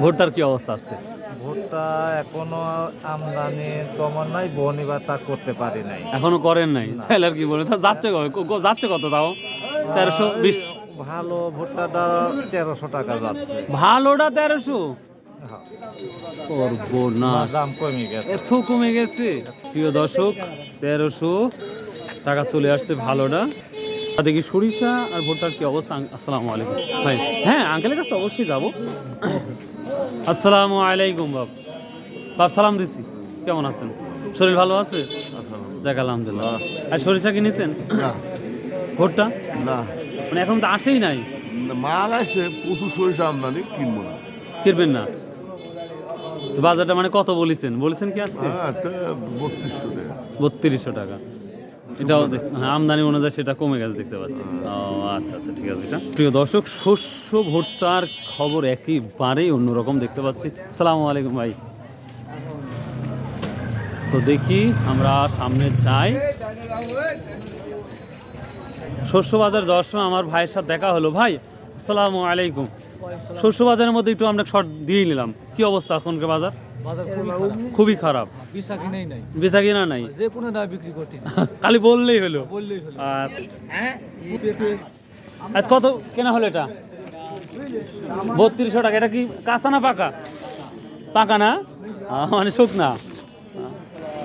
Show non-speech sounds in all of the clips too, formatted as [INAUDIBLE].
ভুট্টার কি অবস্থা আজকে? ভুট্টা এখনও আমদানি তেমন নাই বনিবার তা করতে পারি নাই। এখনও করেন নাই? তাহলে আর কি বলে? তা যাচ্ছে কবে? যাচ্ছে কত তাও? তেরোশো বিশ? ভালো ভুট্টাটা তেরোশো টাকা যাচ্ছে। ভালোটা তেরোশো? হ্যাঁ, করব না দাম কমে গেছে। এত কমে গেছে? প্রিয় দর্শক তেরোশো টাকা চলে আসছে ভালোটা। দেখি সরিষা আর ভুট্টার কি অবস্থা? আসসালামু আলাইকুম। ভাই হ্যাঁ আঙ্কেলের কাছে অবশ্যই যাব। আসসালামু আলাইকুম বাপ। বাপ সালাম দিচ্ছি। কেমন আছেন? শরীর ভালো আছে? যাক আলহামদুলিল্লাহ। আর সরিষা কিনেছেন ভুট্টা? না। মানে এখন তো আসেই নাই? মাল আসছে প্রচুর সরিষা আমদানি কিনবো না। কিনবেন না? তো বাজারটা মানে কত বলেছেন? বলেছেন কি আজকে? হ্যাঁ বত্রিশশো টাকা। বত্রিশশো টাকা। এটাও হ্যাঁ, আমদানি অনুযায়ী সেটা কমে গেছে দেখতে পাচ্ছি। ও আচ্ছা আচ্ছা ঠিক আছে এটা। প্রিয় দর্শক শস্য ভোট্টার খবর একেবারেই অন্যরকম দেখতে পাচ্ছি। সালামু আলাইকুম ভাই। তো দেখি আমরা সামনে যাই। শস্য বাজার যাওয়ার আমার ভাইয়ের সাথে দেখা হলো। ভাই আসসালামু আলাইকুম। শস্য বাজারের মধ্যে একটু আমরা শর্ট দিয়ে নিলাম। কি অবস্থা এখনকার বাজার? খুবই খারাপ। বিশা কিনেই নাই। বেচা কিনা নাই? যে কোনো দামে বিক্রি করতেছি। [LAUGHS] খালি বললেই হলো। বললেই হলো। আজ কত কেনা হলো এটা? বত্রিশশো টাকা। এটা কি কাঁচা না পাকা? পাকা না? মানে শুকনা?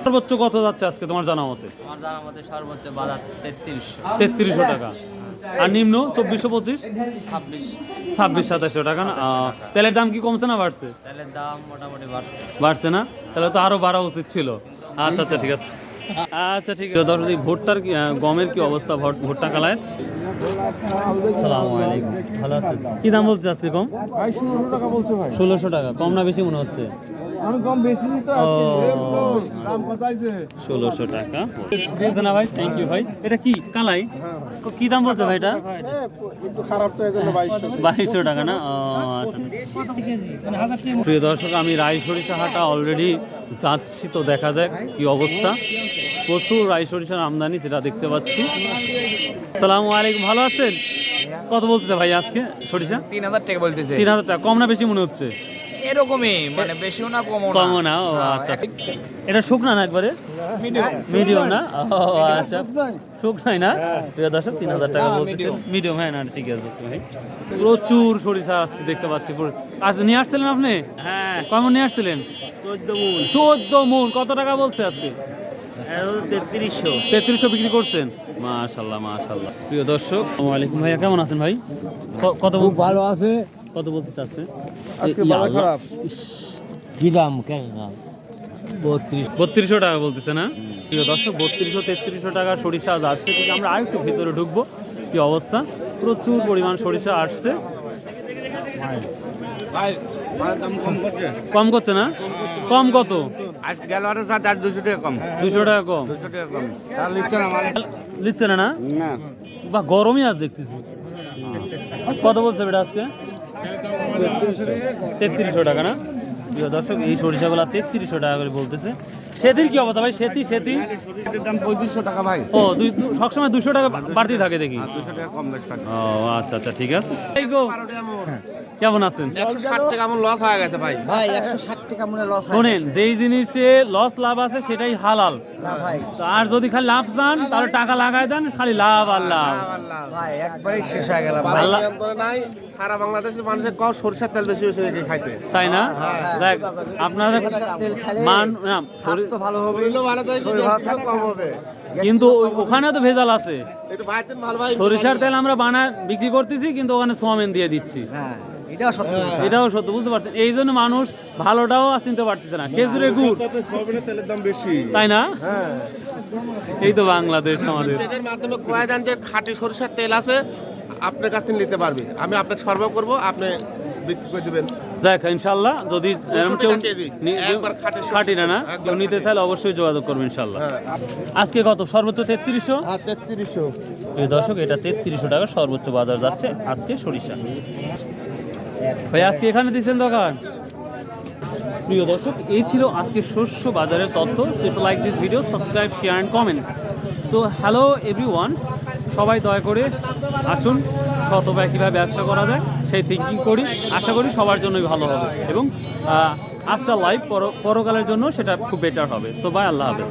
সর্বোচ্চ কত যাচ্ছে আজকে তোমার জানা মতে আমার জানা মতে সর্বোচ্চ বাজার তেত্রিশশো। তেত্রিশশো টাকা। আর নিম্ন চব্বিশশো পঁচিশ? ছাব্বিশ। ছাব্বিশ সাতাশশো টাকা না? তেলের দাম কি কমছে না বাড়ছে? তেলের দাম মোটামুটি বাড়ছে। বাড়ছে না? তাহলে তো আরও বাড়া উচিত ছিল। আচ্ছা আচ্ছা ঠিক আছে। আচ্ছা ঠিক আছে। দর্শক ভুট্টার কি গমের কি অবস্থা ভট- ভুট্টা কালায়? ভালো আছেন? কি দাম বলছে আজকে কম ষোলোশো টাকা বলছে ভাই। ষোলোশো টাকা কম না বেশি মনে হচ্ছে? কম বেশি তো আজকে দাম ষোলোশো টাকা। ঠিক আছে না ভাই থ্যাংক ইউ ভাই। এটা কি? কালাই? কি দাম বলছে ভাই এটা? একটু খারাপ তো এই বাইশশো বাইশশো টাকা না? আচ্ছা। প্রিয় দর্শক আমি রাই সরিষা হাটা অলরেডি যাচ্ছি তো দেখা যাক কি অবস্থা। প্রচুর রাই সরিষার আমদানি সেটা দেখতে পাচ্ছি। সালামু আলাইকুম ভালো আছেন? কত বলতেছে ভাই আজকে সরিষা? তিন হাজার টাকা বলতেছে। তিন হাজার টাকা কম না বেশি মনে হচ্ছে? এরকমই মানে বেশিও না কমও না। কম না ও আচ্ছা। এটা শুকনা না একবারে? মিডিয়াম। না? ও আচ্ছা। শুকনাই না? প্রিয় দর্শক তিন হাজার টাকা বলতেছে। মিডিয়াম। হ্যাঁ না ঠিক আছে ভাই। প্রচুর সরিষা আসছে দেখতে পাচ্ছি আজ নিয়ে আসছিলেন আপনি? হ্যাঁ। কেমন নিয়ে আসছিলেন? চোদ্দ মন। চোদ্দ মন কত টাকা বলছে আজকে? তেত্রিশশো। তেত্রিশশো বিক্রি করছেন? মাশাল্লাহ মাশাল্লাহ। প্রিয় দর্শক আসসালামু আলাইকুম ভাইয়া কেমন আছেন ভাই? কত ভালো আছে। কত বলতে চাচ্ছে? আজকে বাজার খারাপ। কি দাম কেন বত্রিশ। বত্রিশশো টাকা বলতেছে না? প্রিয় দর্শক বত্রিশশো তেত্রিশশো টাকা সরিষা যাচ্ছে কিন্তু আমরা আরেকটু ভিতরে ঢুকবো কি অবস্থা? প্রচুর পরিমাণ সরিষা আসছে। কম করছে। না? কম কত? দুশো টাকা কম। দুশো টাকা কম। দুশো টাকা কম। লিখছে না মানে নিচ্ছে না না? না। বা গরমই আজ দেখতেছি। কত বলছে বেটা আজকে? তেত্রিশশো টাকা না? প্রিয় দর্শক এই সরিষাগুলা তেত্রিশশো টাকা করে বলতেছে। সেতির কি অবস্থা ভাই? সেতি সেতি? দাম পঁয়ত্রিশশো টাকা ভাই ও দুই সবসময় দুশো টাকা বাড়তি থাকে দেখি। ও আচ্ছা আচ্ছা ঠিক আছে। কেমন আছেন? লস হয়ে গেছে ভাই ভাই একশো ষাট টাকা লস শোনেন যেই জিনিসে লস লাভ আছে সেটাই হালাল। তো আর যদি খালি লাভ চান তাহলে টাকা লাগাই দেন খালি লাভ আর লাভ। ভাই একবারই শেষ হয়ে গেল নাই সারা বাংলাদেশের মানুষের কম সরষের তেল বেশি বেশি খাইতে। তাই না? দেখ আপনারা মান না, স্বাস্থ্য ভালো হবে। ভালো কম হবে। কিন্তু ওখানে তো ভেজাল আছে। একটু ভাইতেন ভালো ভাই। সরিষার তেল আমরা বানা বিক্রি করতেছি কিন্তু ওখানে সোয়াবিন দিয়ে দিচ্ছি। হ্যাঁ। এটাও সত্য এটাও সত্য বুঝতে পারছেন এই জন্য মানুষ ভালোটাও চিনতে পারতেছে না। খেজুরের গুড়। তেলের দাম বেশি। তাই না? এই তো বাংলাদেশ আমাদের। মাধ্যমে কয়ে দেন যে খাঁটি সরিষার তেল আছে আপনার কাছ থেকে নিতে পারবে। আমি আপনাকে সরবরাহ করব আপনি বিক্রি করে দেবেন। যাক ইনশাল্লাহ যদি কেউ খাঁটি না না? কেউ নিতে চাইলে অবশ্যই যোগাযোগ করবেন ইনশাল্লাহ হ্যাঁ আজকে কত? সর্বোচ্চ তেত্রিশশো? হ্যাঁ তেত্রিশশো। এই দর্শক এটা তেত্রিশশো টাকা সর্বোচ্চ বাজার যাচ্ছে আজকে সরিষা। ভাই, আজকে এখানে দিচ্ছেন দোকান। প্রিয় দর্শক, এই ছিল আজকে শস্য বাজারের তথ্য। So if like this video subscribe share and comment so hello everyone সবাই দয়া করে আসুন শতভাবে কীভাবে ব্যবসা করা যায়, সেই থিঙ্কিং করি। আশা করি সবার জন্যই ভালো হবে। এবং আফটার লাইফ পরকালের জন্য সেটা খুব বেটার হবে। সো বাই আল্লাহ হাফেজ।